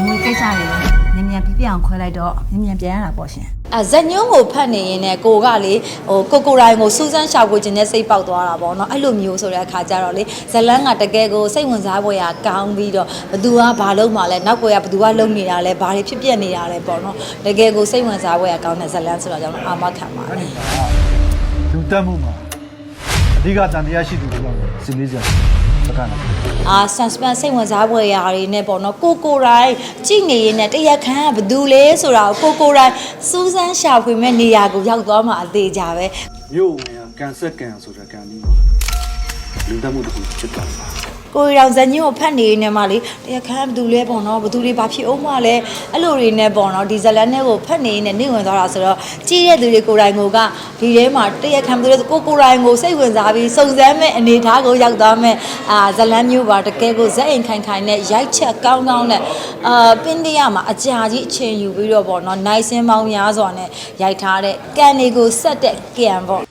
အမွေကိစ္စတွေလည်းမြန်မြန်ပြပြအောင်ခွဲလိုက်တော့မြန်မြန်ပြန်ရတာပေါ့ရှင်အဲဇက်ညွန်းကိုဖတ်နေရင်လည်းကိုကလေဟိုကိုကိုရိုင်းကိုစူးစမ်းရှာဖွေခြင်းနဲ့စိတ်ပေါက်သွားတာပေါ့နော်အဲ့လိုမျိုးဆိုတဲ့အခါကျတော့လေဇလန်းကတကယ်ကိုစိတ်ဝင်စားဖွယ်ရာကောင်းပြီးတော့ဘသူကဘာလုပ်မှလဲနောက်ကွယ်ကဘသူကလုပ်နေတာလဲဘာတွေဖြစ်ပျက်နေတာလဲပေါ့နော်တကယ်ကိုစိတ်ဝင်စားဖွယ်ရာကောင်းတဲ့ဇလန်းဆိုတော့ကြောင့်အာမခံပါတယ်လူတက်မှုမှာ အဓိကတန်တရားရှိသူတွေတော့စီလေးစရာစကားနာအာ suspense စိတ်ဝင်စားဖွယ်ရာတွေနဲ့ပေါ့နော်ကိုကိုရိုင်းကြည့်နေရင်လည်းတရက်ခမ်းကဘသူလဲဆိုတာကိုကိုကိုရိုင်းစူးစမ်းရှာဖွေမဲ့နေရာကိုရောက်သွားမှအသေးကြပဲမြို့ဝင်ကကန်ဆက်ကန်ဆိုတဲ့ကန်ဒီမှာ လူတက်မှုတစ်ခုဖြစ်သွားတယ်ကိုရီတောင်ဇညို့ကိုဖတ်နေနေမှာလေတရားခမ်းဘယ်သူလဲပေါ့နော်ဘယ်သူတွေဘာဖြစ်အောင်မှလဲအဲ့လိုတွေနဲ့ပေါ့နော်ဒီဇလန်နဲ့ကိုဖတ်နေနေနေဝင်သွားတာဆိုတော့ကြည့်တဲ့သူတွေကိုယ်တိုင်ကိုကဒီထဲမှာတရားခမ်းဘယ်သူလဲကိုကိုယ်တိုင်ကိုစိတ်ဝင်စားပြီးစုံစမ်းမဲ့အနေထားကိုရောက်သွားမဲ့အာဇလန်မျိုးပါတကယ်ကိုဇက်အိမ်ခိုင်ခိုင်နဲ့ရိုက်ချက်ကောင်းကောင်းနဲ့အာပင်းတရမှာအကြာကြီးအချိန်ယူပြီးတော့ပေါ့နော်နိုင်စင်းပေါင်းများစွာနဲ့ရိုက်ထားတဲ့ကန်တွေကိုဆက်တဲ့ကန်ပေါ့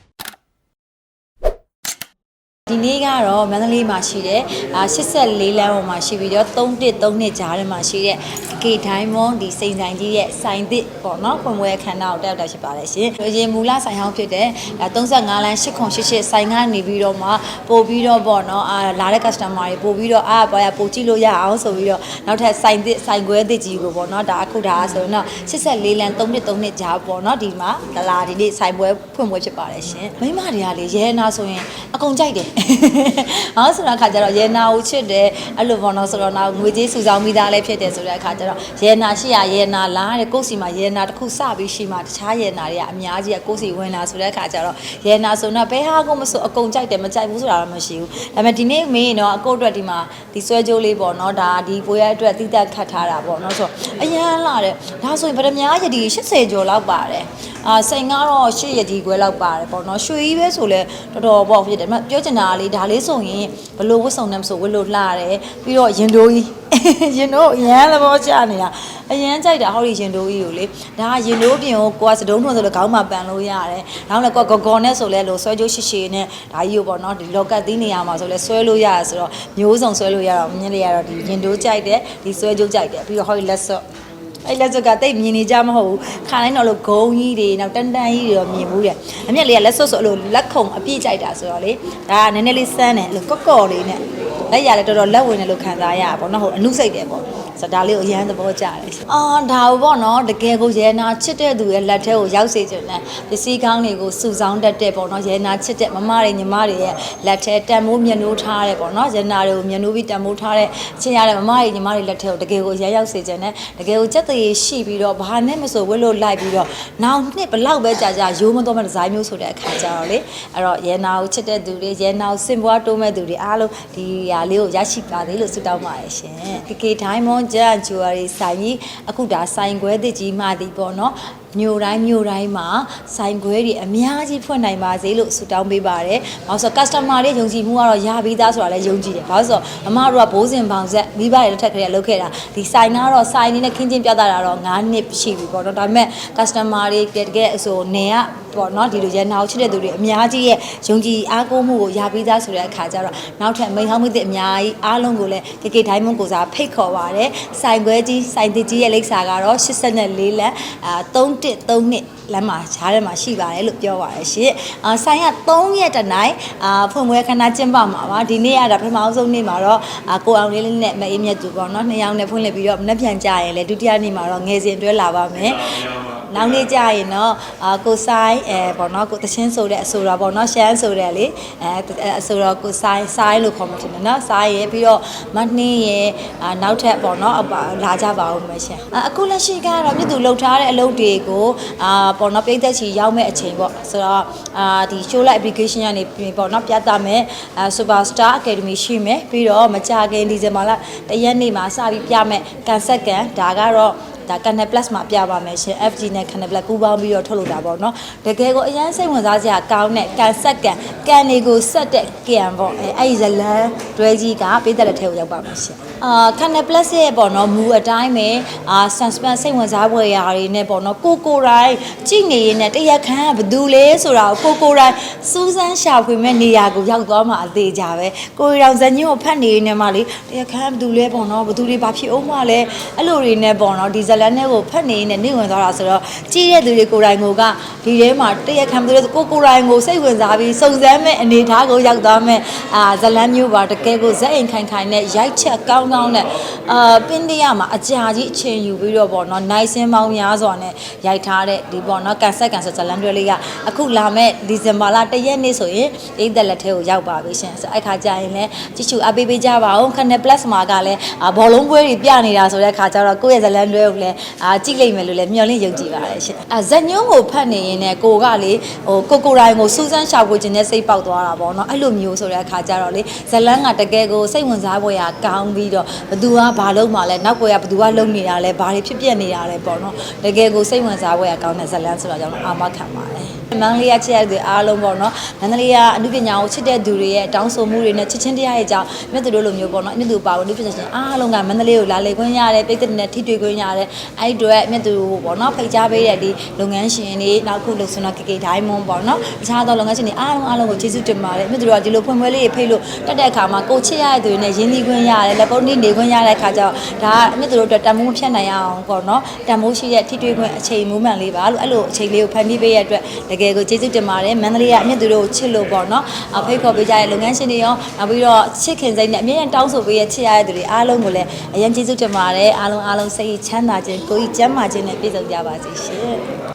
ဒီနေ့ကတော့မန္တလေးမှာရှိတဲ့အာ84လမ်းပေါ်မှာရှိပြီးတော့3132နှစ်ကြားထဲမှာရှိတဲ့ကေတိုင်းမွန်ဒီစိန်ဆိုင်ကြီးရဲ့ဆိုင်သစ်ပေါ့နော်ဖွင့်ပွဲခန်းနာကိုတက်ရောက်တာဖြစ်ပါတယ်ရှင်။ရေမူလဆိုင်ဟောင်းဖြစ်တဲ့35လမ်း8988ဆိုင်ကနေပြီးတော့မှပို့ပြီးတော့ပေါ့နော်အာလာတဲ့ customer တွေပို့ပြီးတော့အာဘာရပို့ကြည့်လို့ရအောင်ဆိုပြီးတော့နောက်ထပ်ဆိုင်သစ်ဆိုင်ခွဲသစ်ကြီးကိုပေါ့နော်ဒါအခုဒါဆိုရင်တော့84လမ်း3132နှစ်ကြားပေါ့နော်ဒီမှာဒလာဒီနေ့ဆိုင်ပွဲဖွင့်ပွဲဖြစ်ပါတယ်ရှင်။မိမတွေကလေရဲနာဆိုရင်အကုန်ကြိုက်တယ်ဟောဆိုတော့အခါကျတော့ရဲနာကိုချစ်တယ်အဲ့လိုပေါ့နော်ဆိုတော့နောက်ငွေကြေးစုဆောင်းမိသားလည်းဖြစ်တယ်ဆိုတဲ့အခါကျတော့ရဲနာရှိရရဲနာလားတဲ့ကိုယ့်စီမှာရဲနာတစ်ခုစပြီးရှိမှတခြားရဲနာတွေကအများကြီးကကိုယ့်စီဝင်လာဆိုတဲ့အခါကျတော့ရဲနာဆိုတော့ဘယ်ဟာကိုမဆိုအကုန်ကြိုက်တယ်မကြိုက်ဘူးဆိုတာတော့မရှိဘူးဒါပေမဲ့ဒီနေ့မင်းတော့အကိုအတွက်ဒီမှာဒီဆွဲကြိုးလေးပေါ့နော်ဒါဒီပွဲရအတွက်တိတက်ခတ်ထားတာပေါ့နော်ဆိုတော့အရန်လာတယ်ဒါဆိုရင်ဗရမ ्या ရည်80ကျော်လောက်ပါတယ် အာစိန်ကတော့ရှစ်ရည်ခွဲလောက်ပါတယ်ပေါ့နော်ရွှေကြီးပဲဆိုလဲတော်တော်ပေါ့ဖြစ်တယ်ဒါပေမဲ့ပြောချင်တာကလေဒါလေးဆိုရင်ဘလို့ဝတ်စုံနဲ့မဆိုဝတ်လို့လှတယ်ပြီးတော့ရင်တိုးကြီးရင်တိုးအရန်သဘောကျနေတာအရန်ကြိုက်တာဟောဒီရင်တိုးကြီးကိုလေဒါကရင်တိုးပြင်ကိုကိုကစတုံးထွန်းဆိုလို့ခေါင်းမှာပန်လို့ရတယ်နောက်လည်းကိုကဂေါ်နဲ့ဆိုလဲလို့ဆွဲကြိုးရှိရှိနဲ့ဒါကြီးကိုပေါ့နော်ဒီလောကတ်သီးနေရာမှာဆိုလဲဆွဲလို့ရတယ်ဆိုတော့မျိုးစုံဆွဲလို့ရတော့မြင်လေရတော့ဒီရင်တိုးကြိုက်တယ်ဒီဆွဲကြိုးကြိုက်တယ်ပြီးတော့ဟောဒီလက်စော့ အဲ့လက်စွပ်ကတိတ်မြင်နေကြမဟုတ်ဘူးခါတိုင်းတော့လို့ဂုံကြီးတွေနောက်တန်တန်ကြီးတွေတော့မြင်ဘူးတဲ့အမြက်လေးကလက်စွပ်ဆိုအဲ့လိုလက်ခုံအပြည့်ကြိုက်တာဆိုတော့လေဒါကနည်းနည်းလေးစမ်းတယ်အဲ့လိုကော့ကော့လေးနဲ့လက်ရလည်းတော်တော်လက်ဝင်တယ်လို့ခံစားရတာပေါ့နော်ဟုတ်အနုစိတ်တယ်ပေါ့ဆိုတော့ဒါလေးကိုအရန်သဘောကျတယ်ရှင်အာဒါကိုပေါ့နော်တကယ်ကိုရဲနာချစ်တဲ့သူရဲ့လက်ထဲကိုရောက်စေချင်တယ်ပစ္စည်းကောင်းတွေကိုစုဆောင်းတတ်တဲ့ပေါ့နော်ရဲနာချစ်တဲ့မမတွေညီမတွေရဲ့လက်ထဲတန်မိုးမျက်နှိုးထားတဲ့ပေါ့နော်ရဲနာတွေကိုမျက်နှိုးပြီးတန်မိုးထားတဲ့ချင်းရတဲ့မမတွေညီမတွေလက်ထဲကိုတကယ်ကိုရဲရောက်စေချင်တယ်တကယ်ကိုစက်တရေရှိပြီးတော့ဘာနဲ့မဆိုဝတ်လို့လိုက်ပြီးတော့နောက်နှစ်ဘလောက်ပဲကြာကြာရိုးမတော့မဲ့ဒီဇိုင်းမျိုးဆိုတဲ့အခါကျတော့လေအဲ့တော့ရဲနာကိုချစ်တဲ့သူတွေရဲနာကိုစင်ပွားတိုးမဲ့သူတွေအားလုံးဒီဟာလေးကိုရရှိပါသေးလို့ဆုတောင်းပါတယ်ရှင် KK Diamond Jet Jewelry ဆိုင်ကြီးအခုဒါဆိုင်ခွဲသစ်ကြီးမှသည်ပေါ့နော် မြို့တိုင်းမြို့တိုင်းမှာဆိုင်ခွဲတွေအများကြီးဖွင့်နိုင်ပါစေလို့ဆုတောင်းပေးပါတယ်။ဘာလို့ဆို customer တွေယုံကြည်မှုကတော့ရပြီးသားဆိုတာလည်းယုံကြည်တယ်။ဘာလို့ဆိုအမတို့ကဘိုးစင်ပေါင်ဆက်မိဘတွေလက်ထက်ကလေးကလုပ်ခဲ့တာဒီဆိုင်ကတော့ဆိုင်နေနဲ့ခင်းချင်းပြသတာတော့9နှစ်ရှိပြီပေါ့နော်။ဒါပေမဲ့ customer တွေတကယ်ဆိုနေကပေါ့နော်ဒီလိုရနာကိုချစ်တဲ့သူတွေအများကြီးရဲ့ယုံကြည်အားကိုးမှုကိုရပြီးသားဆိုတဲ့အခါကျတော့နောက်ထပ်မိန်ဟောင်းမိသည့်အများကြီးအားလုံးကိုလည်း KK Diamond ကိုစားဖိတ်ခေါ်ပါတယ်။ဆိုင်ခွဲကြီးဆိုင်သစ်ကြီးရဲ့လိပ်စာကတော့84လမ်းအာ313နှစ်လမ်းမှာဈားထဲမှာရှိပါတယ်လို့ပြောပါရရှင်။အာဆိုင်က3ရက်တနိုင်အာဖွင့်ပွဲခဏကျင်းပမှာပါ။ဒီနေ့ကဒါပထမဆုံးနေ့မှာတော့အာကိုအောင်လေးလေးနဲ့မအေးမြတ်သူပေါ့နော်နှစ်ယောက်နဲ့ဖွင့်လှစ်ပြီးတော့မနှက်ပြန်ကြရင်လေဒုတိယနေ့မှာတော့ငယ်စဉ်တွဲလာပါမယ်။ နောက်နေ့ကျရင်တော့အာကိုဆိုင်အဲပေါ့နော်ကိုတချင်းဆိုတဲ့အဆိုတော်ပေါ့နော်ရှမ်းဆိုတဲ့လေအဲအဆိုတော်ကိုဆိုင်ဆိုင်လို့ခေါ်မှတင်တယ်နော်ဆိုင်ရပြီးတော့မနှင်းရအာနောက်ထပ်ပေါ့နော်အပါလာကြပါဦးမယ်ရှင်အာအခုလက်ရှိကတော့ပြည်သူလှုပ်ထားတဲ့အလုပ်တွေကိုအာပေါ့နော်ပြည့်သက်ချီရောက်မဲ့အချိန်ပေါ့ဆိုတော့အာဒီ show live application ကနေပေါ့နော်ပြသမယ်အာ superstar academy ရှိမယ်ပြီးတော့မကြခင်ဒီဇင်ဘာလတရက်နေ့မှာစပြီးပြမယ်ကန်ဆက်ကန်ဒါကတော့ ဒါ Canal Plus မှာပြပါမယ်ရှင် FG နဲ့ Canal Plus ပူးပေါင်းပြီးတော့ထုတ်လုပ်တာပေါ့နော်တကယ်ကိုအရန်စိတ်ဝင်စားစရာကောင်းတဲ့ကန်ဆက်ကန်ကန်တွေကိုဆက်တဲ့ကန်ပေါ့အဲအဲ့ဒီဇလန်တွဲကြီးကပေးသက်လက်ထဲကိုရောက်ပါမယ်ရှင်အာ Canal Plus ရဲ့ပေါ့နော်မူအတိုင်းပဲအာ suspense စိတ်ဝင်စားဖွယ်ရာတွေနဲ့ပေါ့နော်ကိုကိုတိုင်းကြည့်နေရင်နဲ့တရက်ခမ်းကဘယ်သူလဲဆိုတာကိုကိုကိုတိုင်းစူးစမ်းရှာဖွေမဲ့နေရာကိုရောက်သွားမှအသေးကြပဲကိုရီတောင်ဇညင်းကိုဖတ်နေနေမှလေတရက်ခမ်းဘယ်သူလဲပေါ့နော်ဘယ်သူတွေဘာဖြစ်အောင်မှလဲအဲ့လိုတွေနဲ့ပေါ့နော်ဒီဇလန်နဲ့ကိုဖတ်နေနေနေဝင်သွားတာဆိုတော့ကြည့်တဲ့သူတွေကိုယ်တိုင်ကိုကဒီထဲမှာတရက်ခမ်းဘယ်သူလဲကိုကိုတိုင်းကိုစိတ်ဝင်စားပြီးစုံစမ်းမဲ့အနေထားကိုရောက်သွားမဲ့အာဇလန်မျိုးပါတကယ်ကိုဇက်အိမ်ခိုင်ခိုင်နဲ့ရိုက်ချက်ကောင်းကောင်းနဲ့အာပင်းတရမှာအကြာကြီးအချိန်ယူပြီးတော့ပေါ့နော်နိုင်စင်းပေါင်းများစွာနဲ့ရိုက်ထားတဲ့ဒီပေါ့နော်ကန်ဆက်ကန်ဆက်ဇလန်တွဲလေးကအခုလာမဲ့ဒီဇင်ဘာလ၁ရက်နေ့ဆိုရင်အိတ်သက်လက်ထဲကိုရောက်ပါပြီရှင်ဆိုအဲ့ခါကျရင်လည်းကြည့်ချူအပေးပေးကြပါအောင်ခနဲ့ plus မှာကလည်းအာဘောလုံးပွဲတွေပြနေတာဆိုတဲ့ခါကျတော့ကိုယ့်ရဲ့ဇလန်တွဲကိုလည်းအာကြည့်လိုက်မယ်လို့လည်းမျှော်လင့်ယုံကြည်ပါတယ်ရှင်အာဇက်ညုံကိုဖတ်နေရင်လည်းကိုကလေဟိုကိုကိုတိုင်းကိုစူးစမ်းရှာဖွေခြင်းနဲ့စိတ်ပေါက်သွားတာပေါ့နော်အဲ့လိုမျိုးဆိုတဲ့အခါကျတော့လေဇလန်ကတကယ်ကိုစိတ်ဝင်စားဖွယ်ရာကောင်းပြီးတော့ဘသူကဘာလုပ်မှလဲနောက်ကွယ်ကဘသူကလုပ်နေတာလဲဘာတွေဖြစ်ပျက်နေတာလဲပေါ့နော်တကယ်ကိုစိတ်ဝင်စားဖွယ်ရာကောင်းတဲ့ဇလန်ဆိုတော့ကြောင့်အာမခံပါတယ် မန္တလေးကချစ်ရတဲ့အားလုံးပေါ့နော်မန္တလေးကအမှုပညာကိုချစ်တဲ့သူတွေရဲ့တောင်းဆိုမှုတွေနဲ့ချစ်ချင်းတရားရဲ့အကြောင်းမြတ်သူတို့လိုမျိုးပေါ့နော်မြတ်သူပါဝင်လူဖြစ်ချင်းအားလုံးကမန္တလေးကိုလာလေခွင့်ရတယ်ပြည်သက်နဲ့ထိတွေ့ခွင့်ရတယ်အဲ့ဒီအတွက်မြတ်သူပေါ့နော်ဖိတ်ကြားပေးတဲ့ဒီလုပ်ငန်းရှင်တွေနောက်ခုလုပ်ဆွမ်းတော့ကေကေဒိုင်းမွန်ပေါ့နော်တခြားသောလုပ်ငန်းရှင်တွေအားလုံးအားလုံးကိုကျေးဇူးတင်ပါတယ်မြတ်သူတို့ကဒီလိုဖွင့်ပွဲလေးတွေဖိတ်လို့တက်တဲ့အခါမှာကိုချစ်ရတဲ့သူတွေနဲ့ရင်းနှီးခွင့်ရတယ်လက်ပုံးနေခွင့်ရတဲ့အခါကျတော့ဒါကမြတ်သူတို့အတွက်တန်ဖိုးမဖြတ်နိုင်အောင်ပေါ့နော်တန်ဖိုးရှိတဲ့ထိတွေ့ခွင့်အချိန်မူးမှန်လေးပါလို့အဲ့လိုအချိန်လေးကိုဖန်တီးပေးရတဲ့အတွက်တကယ်ကိုကျေးဇူးတင်ပါတယ်မန္တလေးကအမြင့်သူတို့ကိုချစ်လို့ပေါ့နော်အဖိတ်ခေါ်ပေးကြတဲ့လုပ်ငန်းရှင်တွေရောနောက်ပြီးတော့ချစ်ခင်စိတ်နဲ့အမြဲတမ်းတောင်းဆိုပေးရချစ်ရတဲ့သူတွေအားလုံးကိုလည်းအရင်ကျေးဇူးတင်ပါတယ်အားလုံးအားလုံးစိတ်ချမ်းသာခြင်းကိုယ်ကြီးကျန်းမာခြင်းနဲ့ပြည့်စုံကြပါစေရှင်